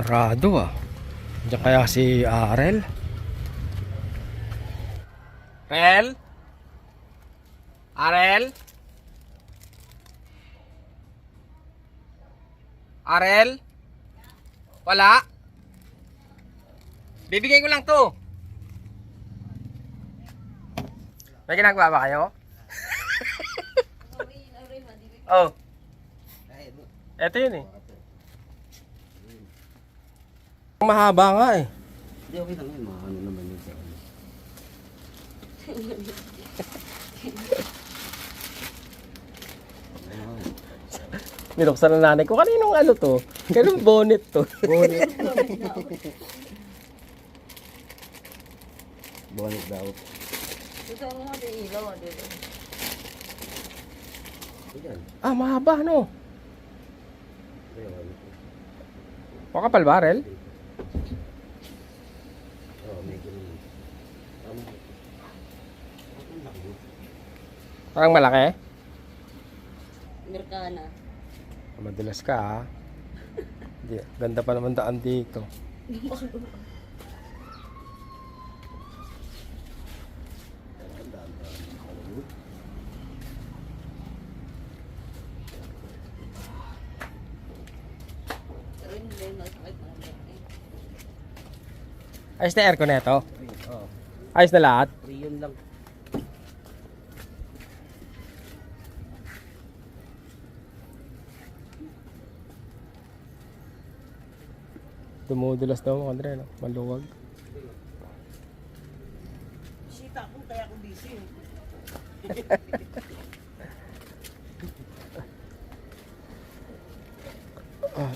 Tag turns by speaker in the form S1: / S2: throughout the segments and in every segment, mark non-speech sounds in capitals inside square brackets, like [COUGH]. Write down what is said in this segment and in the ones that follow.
S1: Sarado ah. Diyan kaya si Arel? Rel? Arel? Arel? Wala? Bibigay ko lang to. May ginagawa ba kayo? oh. Ito yun eh. Mahaba nga eh.
S2: Hindi, okay lang yun. Mga ano naman yun sa ano. [LAUGHS]
S1: Binuksan ng nanay ko. Kaninong ano to? Kaninong bonnet to? [LAUGHS]
S2: Bonnet. Bonnet daw.
S3: Gusto mo di ilaw, di ba?
S2: Ayan.
S1: ah, mahaba no.
S2: Ayan.
S1: Makapal barrel?
S2: Oh. Ang laki.
S1: Parang malaki.
S3: Amerikana.
S1: Madulas ka ha. Di, ganda pa naman daan dito. [LAUGHS]
S3: Pero hindi masakit na laki.
S1: Ayos na aircon na ito. Ayos na lahat.
S2: free yun lang.
S1: Dumudulas daw mga Andre, no? Maluwag.
S4: Sita ko kaya ako busy. [LAUGHS]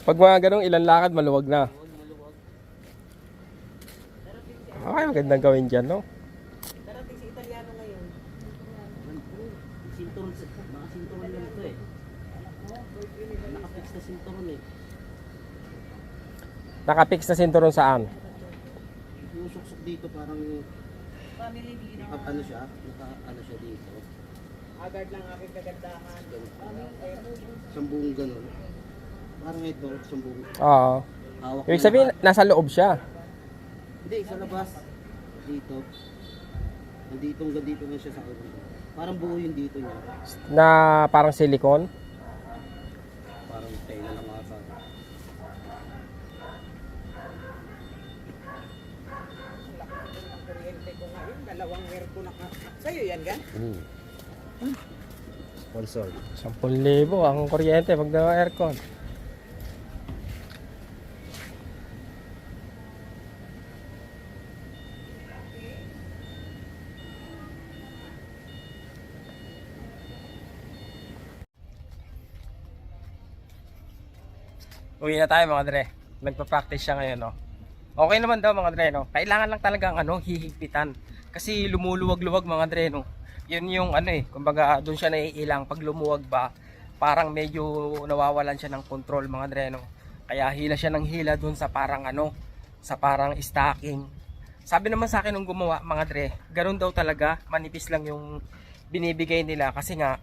S1: Pag mga ganong ilan lakad, maluwag na. Okay, magandang gawin dyan, no?
S4: Darating si Italiano ngayon.
S2: Sinturon, mga sinturon lang ito eh. Nakafix na sinturon eh.
S1: Nakapix na sinturon saan?
S2: Yung suksok dito parang
S4: Family din
S2: naka, ano siya, naka, ano siya dito.
S4: Agad lang aking kagandahan.
S2: Sambung ganun. Parang ito, sambung
S1: Oo.
S2: hawak.
S1: Ibig sabihin, nasa loob siya.
S2: Hindi, sa labas. Dito. Nandito hanggang dito na siya sa ulo. Parang buo yung dito niya.
S1: Na parang silicone.
S2: Parang tela lang ata.
S4: Kuryente ko ngayon, dalawang ko naka... Sa'yo yan, gan?
S2: Hmm. Sponsor.
S1: 10,000 ang kuryente pag na aircon. Uwi na tayo mga dre. Nagpa-practice siya ngayon, no. Okay naman daw mga dre, no. Kailangan lang talagang ano, hihigpitan. Kasi lumuluwag-luwag mga dre, no. Yun yung ano eh, kumbaga doon siya naiilang pag lumuwag ba, parang medyo nawawalan siya ng control mga dre, no. Kaya hila siya ng hila doon sa parang ano, sa parang stacking. Sabi naman sa akin nung gumawa mga dre, ganun daw talaga, manipis lang yung binibigay nila kasi nga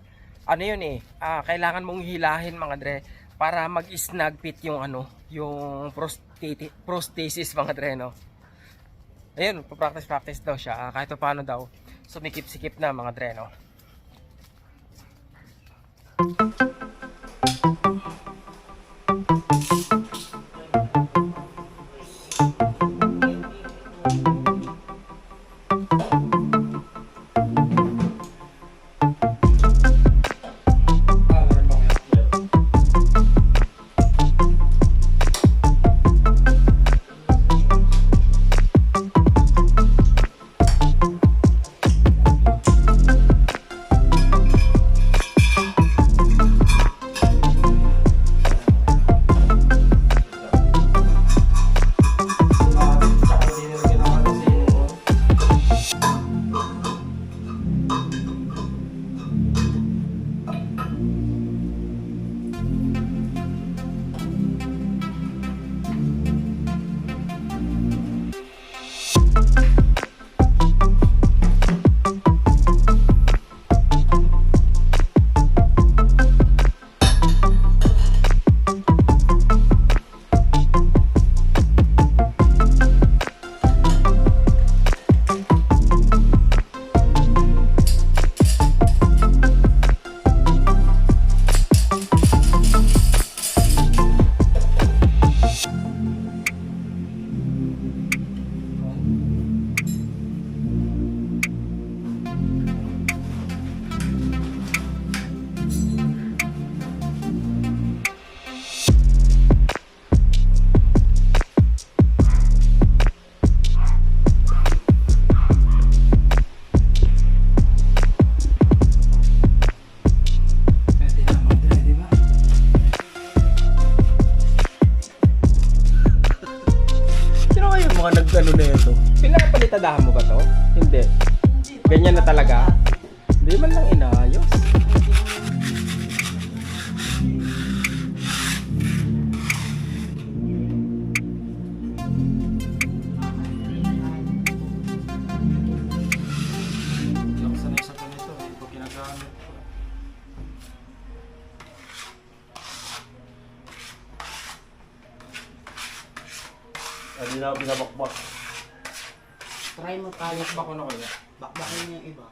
S1: ano yun eh, ah, kailangan mong hilahin mga dre para mag-snag fit yung ano, yung prosthesis mga dre, no. Ayun, pa-practice practice daw siya. Ah, kahit pa paano daw, sumikip-sikip na mga dre, no. ano Ganyan na talaga? Hindi man lang inayos. Hindi ako.
S5: Ano na binabakbak?
S2: Try mo kaya.
S1: Bakbak ko na kaya.
S2: Bakbakin niya yung iba.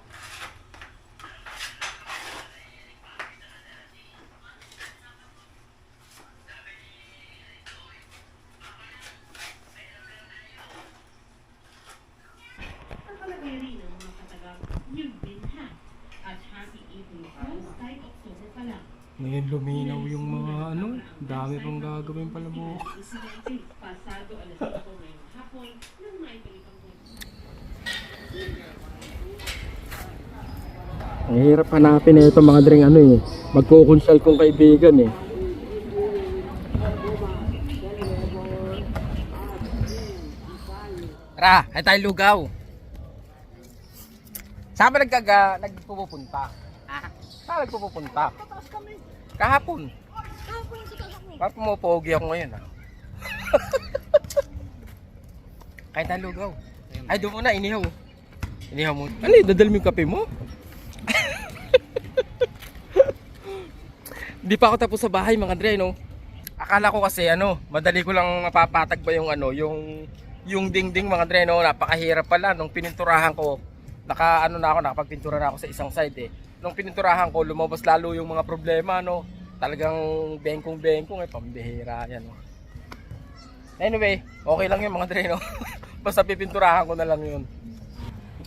S6: Ng.
S1: Ngayon luminaw yung mga ano. Dami pang gagawin pala mo.
S6: Pasado alas 5 ngayong hapon nang maibalik ang
S1: hirap hanapin na ito mga dring ano eh. Magkukonsult kong kaibigan eh. Tara, ay tayo lugaw. Saan ba nagkaga, nagpupunta? Saan nagpupunta? Kahapon. Bakit pumapogi ako ngayon ah? [LAUGHS] Kahit tayo lugaw. Ay, doon mo na, inihaw. Inihaw mo. Ano yun, dadal mo yung kape mo? Di pa ako tapos sa bahay mga Dre, no? Akala ko kasi ano, madali ko lang mapapatag ba yung ano, yung yung dingding mga Dre, no? Napakahirap pala nung pininturahan ko. Naka ano na ako, nakapagpintura na ako sa isang side eh. Nung pininturahan ko, lumabas lalo yung mga problema, no? Talagang bengkong-bengkong eh, pambihira yan, no? Anyway, okay lang yun mga Dre, no? [LAUGHS] Basta pipinturahan ko na lang yun.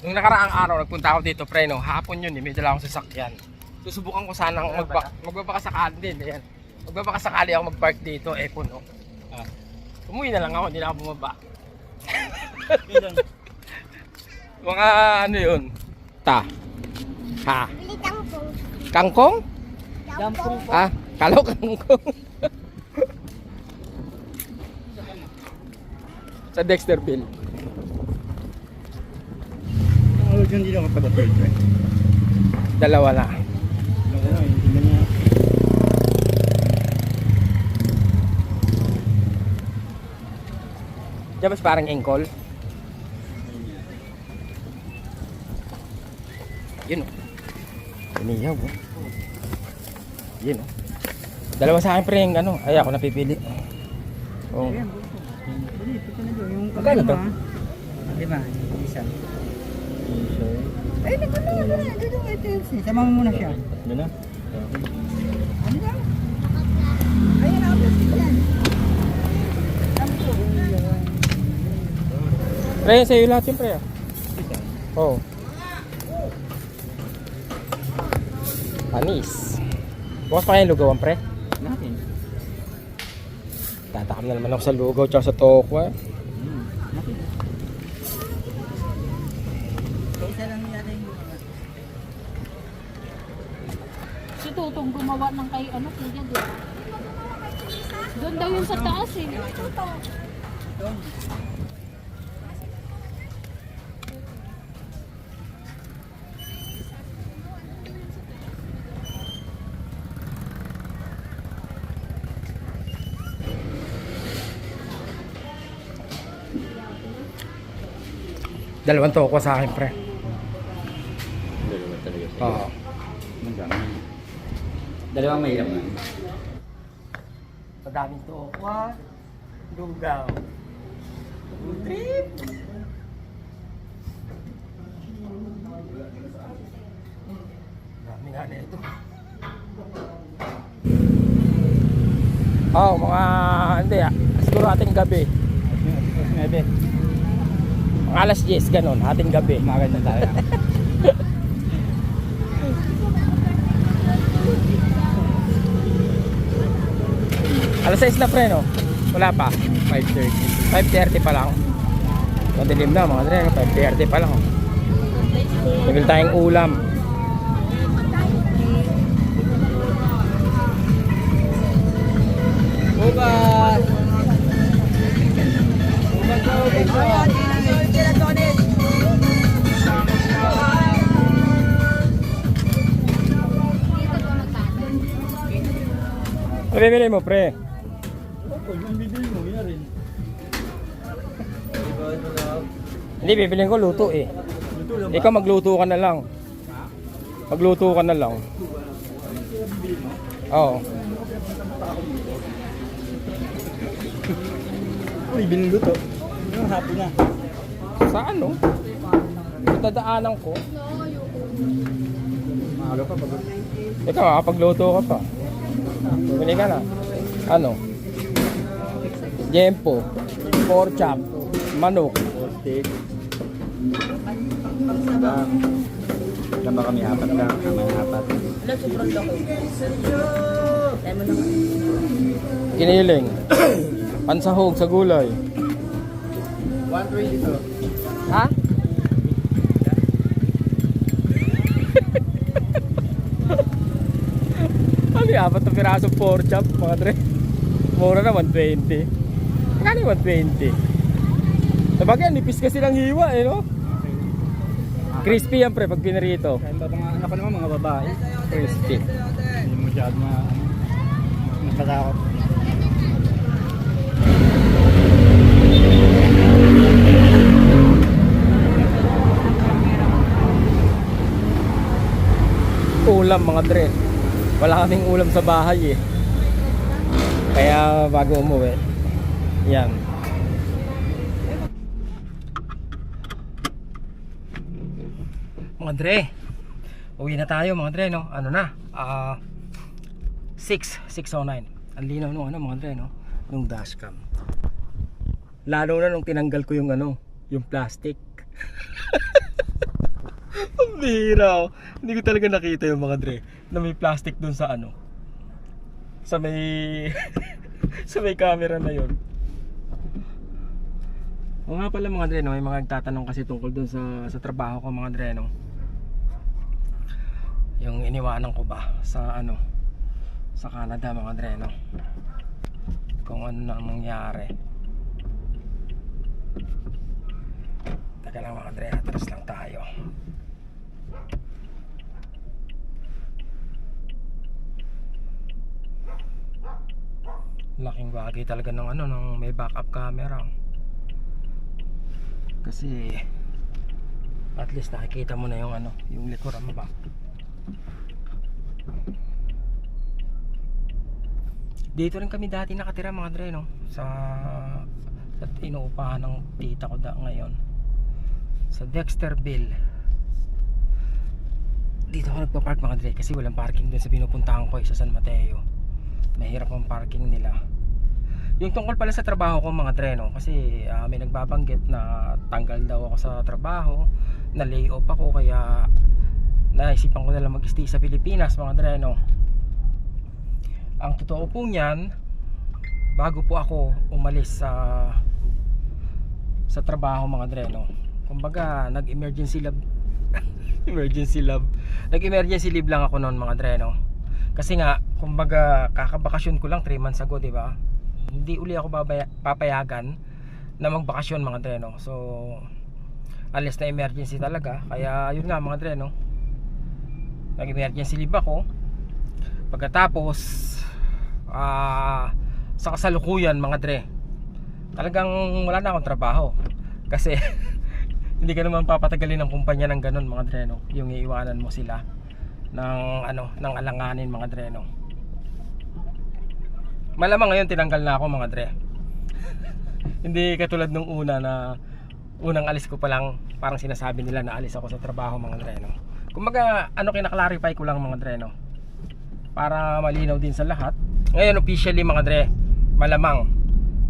S1: Nung nakaraang araw, nagpunta ako dito, pre, no? Hapon yun, eh, may dala akong sasakyan. Susubukan ko sanang magba magbabakasakali din, ayan. Magbabakasakali ako mag-park dito, eh, puno. Ah. Umuwi na lang ako, hindi na ako bumaba. [LAUGHS] Mga ano yun? Ta. Ha? Kangkong?
S2: Jampong po.
S1: Ah, kalo kangkong. [LAUGHS] Sa Dexterville.
S5: Ano dyan hindi ako right?
S1: Dalawa na.
S5: Ano na, hindi na niya.
S1: Mas parang engkol. Yun o. Umiyaw o. Yun o. Dalawa sa akin pre yung ano. Ay ako napipili. Oh. Magkano to?
S2: Lima, isa. Eh, nagano na na. Dito ito. Sama mo muna siya.
S5: Yun na.
S2: Ano na? Ayun, ako yan.
S1: Pre, sa'yo lahat yun pre ah. Oo. Oh. Panis. Bukas pa kayo lugawan pre.
S5: Natin.
S1: Tatakam na naman ako sa lugaw tsaka sa tokwa.
S5: Hmm. Natin.
S2: Isa lang yung
S7: Si Tutong gumawa ng kay ano kuya, di ba? Doon daw yun sa taas eh.
S1: Dalawang toko sa akin, pre.
S5: Dalawa talaga sa'yo.
S1: Oo.
S5: Madami. Dalawang may laman.
S1: Madaming toko, ha? Lugaw. Trip! Dami nga na ito. Oh, mga hindi ah. Siguro ating gabi. 9 alas 10 ganun, ating gabi.
S5: Umagal na tayo. [LAUGHS]
S1: Alas 6 na pre, no? Wala pa.
S5: 5.30.
S1: 5.30 pa lang. Madilim na mga dre, 5.30 pa lang. Bibili tayong ulam.
S2: Bukas! Bukas daw,
S1: Ano bibili mo, pre? Hindi, bibilin ko luto eh. Ikaw magluto ka na lang. Magluto ka na lang. Oo.
S5: Uy, binuluto. Yung hapon na.
S1: Sa ano? Dadaanan ko.
S5: Mahalo ka pag
S1: Ikaw, makapagluto ka pa. Bumili ka na. Ano? Jempo. Pork chop. Manok.
S5: steak. Diba? Ilan ba kami? Apat ka. Kami apat.
S3: Wala, sobrang. Tayo mo naman.
S1: Kiniling. [COUGHS] Pansahog sa gulay.
S2: 120
S1: apat na piraso pork chop mga dre? Mura na 120. Magkano yung 120? Sabagay, nipis kasi ng hiwa eh no? Crispy yan pre pag pinarito.
S5: Kaya mga anak ko naman mga babae?
S1: Crispy.
S5: Hindi mo masyado na. Nakatakot.
S1: Ulam mga dre. Wala kaming ulam sa bahay eh. Kaya bago umuwi. Yan. Mga dre. Uwi na tayo mga dre no. Ano na? Ah 6 609. Ang linaw nung ano mga dre no. Nung dashcam. Lalo na nung tinanggal ko yung ano, yung plastic. [LAUGHS] Ang oh. Hindi ko talaga nakita yung mga dre na may plastic dun sa ano. Sa may [LAUGHS] sa may camera na yon. O nga pala mga dre no, may mga nagtatanong kasi tungkol dun sa sa trabaho ko mga dre no. Yung iniwanan ko ba sa ano sa Canada mga dre no. Kung ano na ang nangyari. Teka lang mga dre, atras lang tayo. Laking bagay talaga ng ano ng may backup camera. Kasi at least nakikita mo na yung ano yung likuran mo ba? Dito rin kami dati nakatira mga dre no? Sa sa inuupahan ng tita ko da ngayon. Sa Dexterville dito ako nagpa-park mga dre kasi walang parking dun sa pinupuntahan ko eh, sa San Mateo mahirap ang parking nila. Yung tungkol pala sa trabaho ko mga treno kasi ah, may nagbabanggit na tanggal daw ako sa trabaho na lay off ako kaya naisipan ko na lang mag-stay sa Pilipinas mga treno ang totoo po niyan bago po ako umalis sa sa trabaho mga dreno kumbaga nag-emergency lab [LAUGHS] emergency lab nag-emergency leave lang ako noon mga dreno kasi nga kumbaga kakabakasyon ko lang 3 months ago di ba? Hindi uli ako babaya, papayagan na magbakasyon mga dreno. So unless na emergency talaga. Kaya yun nga mga dreno. Nag emergency leave ako. Pagkatapos ah sa kasalukuyan mga dre talagang wala na akong trabaho. Kasi [LAUGHS] hindi ka naman papatagalin ng kumpanya ng ganun mga dreno. Yung iiwanan mo sila ng ano ng alanganin mga dreno malamang ngayon tinanggal na ako mga dre. [LAUGHS] Hindi katulad nung una na unang alis ko pa lang parang sinasabi nila na alis ako sa trabaho mga dreno kumbaga ano kinaklarify ko lang mga dreno para malinaw din sa lahat. Ngayon officially mga dre malamang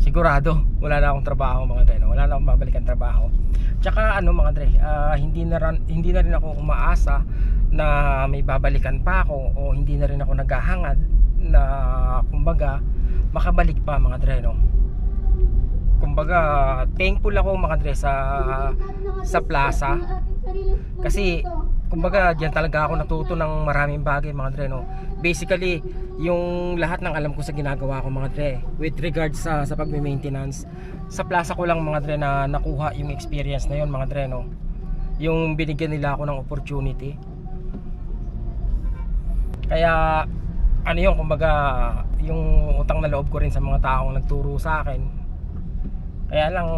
S1: sigurado wala na akong trabaho mga dre no? wala na akong babalikan trabaho. Tsaka ano mga dre ah, hindi na ran, hindi na rin ako umaasa na may babalikan pa ako o hindi na rin ako naghahangad na kumbaga makabalik pa mga dre no? Kumbaga thankful ako mga dre sa sa plaza. Kasi kumbaga diyan talaga ako natuto ng maraming bagay mga dre no. Basically, yung lahat ng alam ko sa ginagawa ko mga dre with regards sa sa pagme-maintenance sa plaza ko lang mga dre na nakuha yung experience na yon mga dre no. Yung binigyan nila ako ng opportunity. Kaya ano yung kumbaga yung utang na loob ko rin sa mga taong nagturo sa akin. Kaya lang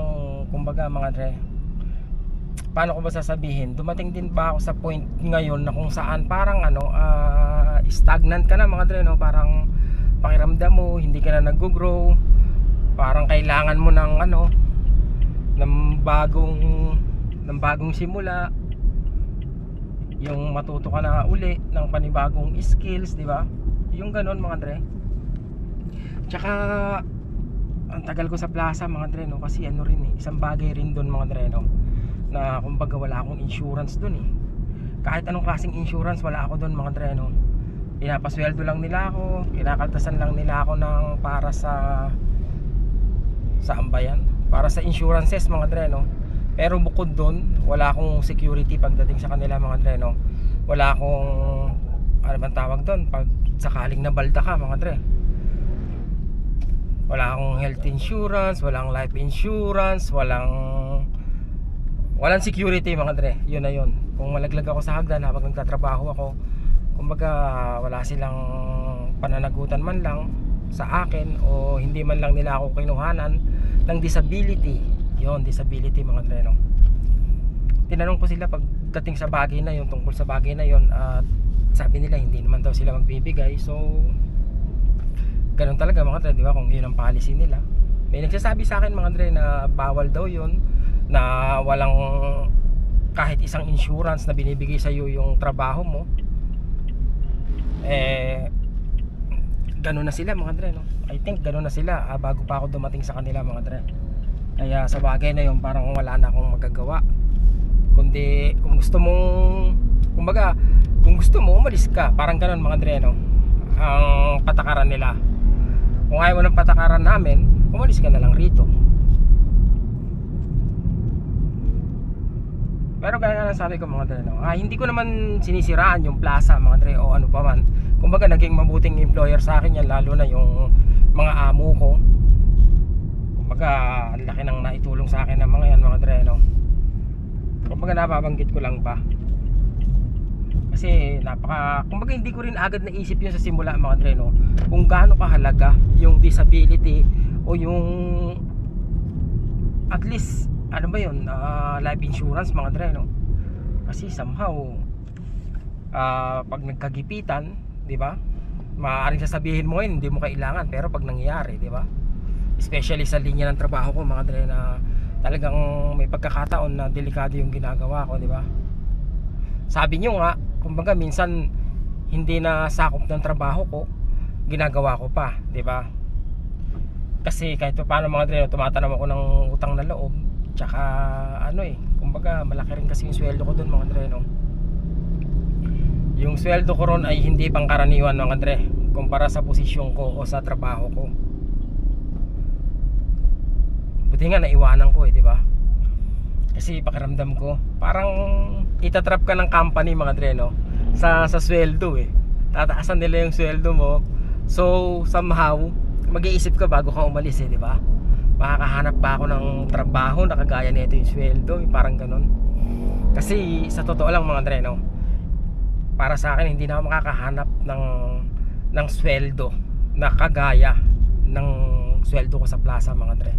S1: kumbaga mga dre paano ko ba sasabihin? Dumating din ba ako sa point ngayon na kung saan parang ano ah, stagnant ka na mga dre no? Parang pakiramdam mo hindi ka na nag-grow. Parang kailangan mo ng ano ng bagong ng bagong simula. Yung matuto ka na uli ng panibagong skills di ba? Yung ganon mga dre. Tsaka ang tagal ko sa plaza mga dre no? Kasi ano rin eh isang bagay rin doon mga dre no na kumbaga wala akong insurance doon eh. Kahit anong klaseng insurance wala ako doon mga dre no. Pinapasweldo lang nila ako kinakaltasan lang nila ako ng para sa saan ba yan? para sa insurances mga dre no. Pero bukod doon wala akong security pagdating sa kanila mga dre no. Wala akong ano bang tawag doon pag sakaling nabalda ka mga dre. Wala akong health insurance walang life insurance walang walang security mga dre. Yun na yun. Kung malaglag ako sa hagdan habang nagtatrabaho ako kumbaga wala silang pananagutan man lang sa akin o hindi man lang nila ako kinuhanan ng disability. Yon disability mga dre no? Tinanong ko sila pagdating sa bagay na yun tungkol sa bagay na yun at sabi nila hindi naman daw sila magbibigay. So ganun talaga mga dre di ba? Kung yun ang policy nila. May nagsasabi sa akin mga dre na bawal daw yun na walang kahit isang insurance na binibigay sa iyo yung trabaho mo eh ganun na sila mga dre no? I think ganun na sila ah, bago pa ako dumating sa kanila mga dre. Kaya sa bagay na yun parang wala na akong magagawa. Kundi kung gusto mong kumbaga kung gusto mo umalis ka. Parang ganun mga dre no? Ang patakaran nila. Kung ayaw mo ng patakaran namin umalis ka na lang rito Pero gaya nga ng sabi ko mga dre, no? ah, hindi ko naman sinisiraan yung plaza mga dre o ano pa man. Kumbaga naging mabuting employer sa akin yan lalo na yung mga amo ko. Kumbaga ang laki nang naitulong sa akin ng mga yan mga dre, no? Kumbaga nababanggit ko lang pa. Kasi napaka, kumbaga hindi ko rin agad naisip yun sa simula mga dre, no? Kung gaano kahalaga yung disability o yung at least ano ba yun? Ah, life insurance mga dre no? Kasi somehow ah, pag nagkagipitan di ba? Maaaring sasabihin mo yun hindi mo kailangan. Pero pag nangyayari di ba? Especially sa linya ng trabaho ko mga dre na talagang may pagkakataon na delikado yung ginagawa ko di ba? Sabi nyo nga kumbaga minsan hindi na sakop ng trabaho ko ginagawa ko pa di ba? Kasi kahit pa paano mga dre tumatanong ako ng utang na loob tsaka ano eh kumbaga malaki rin kasi yung sweldo ko dun mga dre no? Yung sweldo ko ron ay hindi pangkaraniwan mga dre kumpara sa posisyon ko o sa trabaho ko. Buti nga naiwanan ko eh di ba? Kasi pakiramdam ko parang itatrap ka ng company mga dre no? Sa sa sweldo eh. Tataasan nila yung sweldo mo. So somehow mag-iisip ka bago ka umalis eh di ba makakahanap pa ako ng trabaho na kagaya nito yung sweldo parang ganun. Kasi sa totoo lang mga dre no para sa akin hindi na ako makakahanap ng ng sweldo na kagaya ng sweldo ko sa plaza mga dre.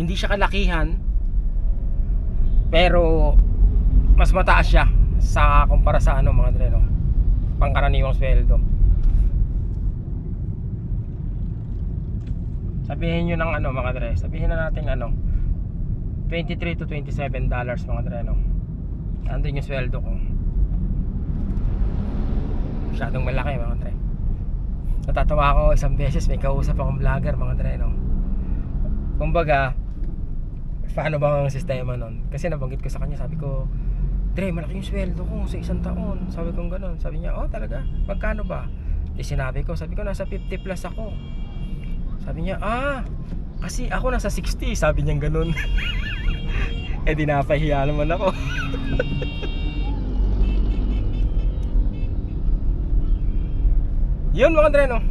S1: Hindi siya kalakihan pero mas mataas siya sa kumpara sa ano mga dre no pangkaraniwang sweldo sabihin nyo ng ano mga dre sabihin na natin ano 23 to 27 dollars mga dre no? Andun yung sweldo ko. Masyadong malaki mga dre. Natatawa ako isang beses may kausap akong vlogger mga dre no? Kumbaga paano ba ang sistema nun? Kasi nabanggit ko sa kanya sabi ko Dre malaki yung sweldo ko sa isang taon. Sabi ko ganun. Sabi niya oh talaga? Magkano ba? Di sinabi ko. Sabi ko nasa 50 plus ako sabi niya, ah, kasi ako nasa 60. Sabi niya ganun. [LAUGHS] eh di napahiya naman ako. [LAUGHS] Yun mga dreno.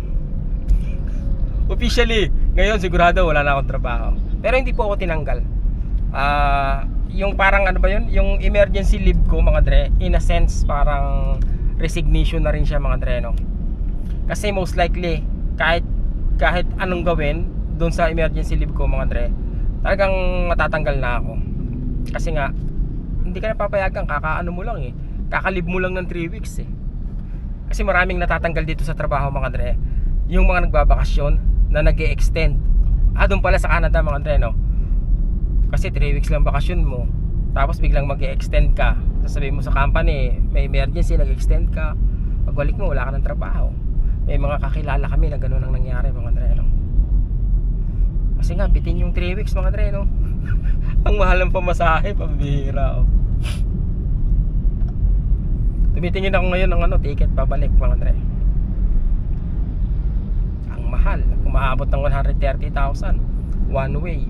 S1: Officially, ngayon sigurado wala na akong trabaho. Pero hindi po ako tinanggal. Ah, uh, yung parang ano ba yun, yung emergency leave ko mga dre, in a sense parang resignation na rin siya mga dre no. Kasi most likely kahit kahit anong gawin doon sa emergency leave ko mga Dre, talagang matatanggal na ako. Kasi nga, hindi ka napapayagan, kakaano mo lang eh. Kakalib mo lang ng 3 weeks eh. Kasi maraming natatanggal dito sa trabaho mga Dre. Yung mga nagbabakasyon na nag extend Ah, doon pala sa Canada mga Dre, no? Kasi 3 weeks lang bakasyon mo. Tapos biglang mag extend ka. Sasabihin mo sa company, may emergency, nag-extend ka. Pagbalik mo, wala ka ng trabaho. May mga kakilala kami na gano'n ang nangyari mga Dre, no? Kasi nga, bitin yung 3 weeks mga Dre, no? [LAUGHS] ang mahal ng pamasahe, pambihira, oh. Tumitingin ako ngayon ng ano, ticket pabalik mga Dre. Ang mahal, umaabot ng 130,000 one way.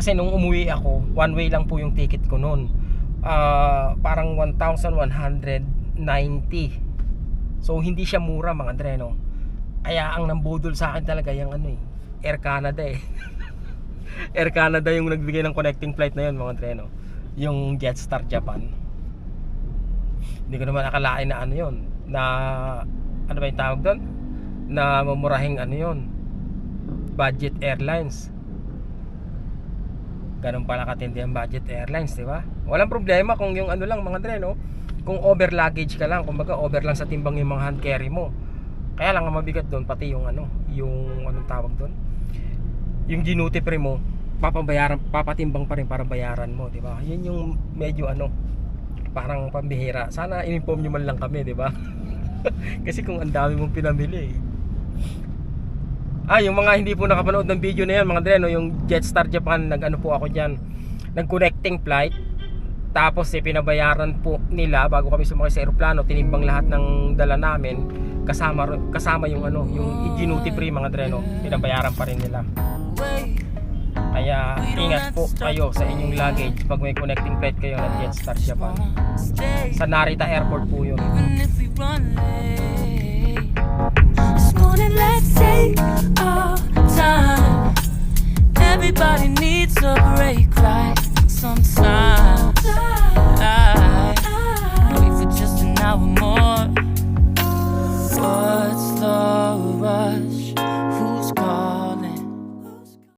S1: Kasi nung umuwi ako, one way lang po yung ticket ko noon. Ah, parang 1,190. So hindi siya mura mga Dre, no. Kaya ang nambudol sa akin talaga yung ano eh, Air Canada eh. [LAUGHS] Air Canada yung nagbigay ng connecting flight na yun mga Dre, no. Yung Jetstar Japan hindi ko naman akalain na ano yon na ano ba yung tawag doon na mamurahing ano yon budget airlines ganun pala katindi ang budget airlines di ba walang problema kung yung ano lang mga dre no kung over luggage ka lang kumbaga over lang sa timbang yung mga hand carry mo kaya lang ang mabigat doon pati yung ano yung anong tawag doon yung ginuti pre mo papabayaran papatimbang pa rin para bayaran mo di ba yun yung medyo ano parang pambihira. Sana in-inform nyo man lang kami, di ba? [LAUGHS] Kasi kung ang dami mong pinamili. eh. Ah, yung mga hindi po nakapanood ng video na yan, mga dre, no, yung Jetstar Japan, nag-ano po ako diyan. Nag-connecting flight. Tapos eh, pinabayaran po nila bago kami sumakay sa eroplano, tinimbang lahat ng dala namin kasama kasama yung ano, yung duty free mga dreno, pinabayaran pa rin nila. Kaya ingat po kayo sa inyong luggage pag may connecting flight kayo ng Jetstar Japan. Sa Narita Airport po yun.
S8: Everybody needs a break, right? sometimes. Wait for just an hour more. What's the rush?